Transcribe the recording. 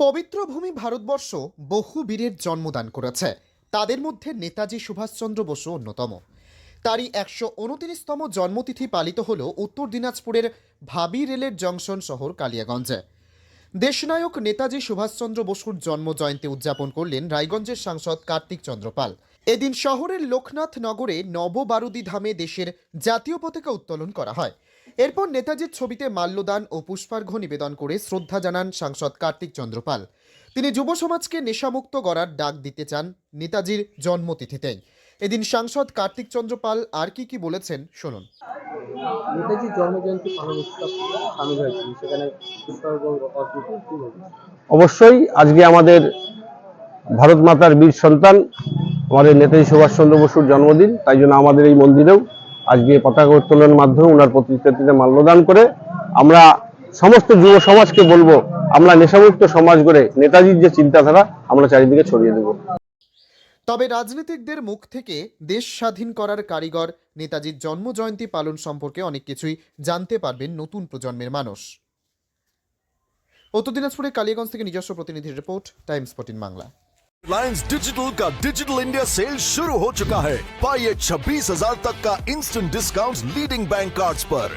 পবিত্র ভূমি ভারতবর্ষ বহু বীরের জন্মদান করেছে। তাদের মধ্যে নেতাজি সুভাষচন্দ্র বসু অন্যতম। তারই একশো উনত্রিশতম জন্মতিথি পালিত হল উত্তর দিনাজপুরের ভাবি রেলের জংশন শহর কালিয়াগঞ্জে। দেশনায়ক নেতাজি সুভাষচন্দ্র বসুর জন্ম জয়ন্তী উদযাপন করলেন রায়গঞ্জের সাংসদ কার্তিক চন্দ্রপাল এদিন শহরের লোকনাথ নগরে নববারুদি ধামে দেশের জাতীয় পতাকা উত্তোলন করা হয়। এরপর নেতাজির ছবিতে মাল্যদান ও পুষ্পার্ঘ্য নিবেদন করে শ্রদ্ধা জানান সাংসদ কার্তিক চন্দ্রপাল। তিনি যুব সমাজকে নেশামুক্ত করার ডাক দিতে চান নেতাজির জন্মতিথিতেই এদিন সাংসদ কার্তিক চন্দ্রপাল আর কি কি বলেছেন শুনুন। নেতাজির জন্মজয়ন্তী পালন উৎসব সামিল সেখানে পুষ্পার্ঘ অবশ্যই আজকে আমাদের ভারত মাতার বীর সন্তান আমাদের নেতাজি সুভাষচন্দ্র বসুর জন্মদিন তাই জন্য আমাদের এই মন্দিরেও আজকে পতাকা উত্তোলনের মাধ্যমে ওনার প্রতিকৃতিতে মাল্যদান করে আমরা সমস্ত যুব সমাজকে বলব, আমরা নেশামুক্ত সমাজ করে নেতাজির যে চিন্তাধারা, আমরা চারিদিকে ছড়িয়ে দেবো। তবে রাজনীতিকদের মুখ থেকে দেশ স্বাধীন করার কারিগর নেতাজির জন্ম জয়ন্তী পালন সম্পর্কে অনেক কিছুই জানতে পারবেন নতুন প্রজন্মের মানুষ। উত্তর দিনাজপুরের কালিয়াগঞ্জ থেকে নিজস্ব প্রতিনিধির report, Times fourteen Bangla. Reliance digital का डिजिटल इंडिया सेल शुरू हो चुका है। पाइए छब्बीस हज़ार तक का instant discount leading bank cards पर।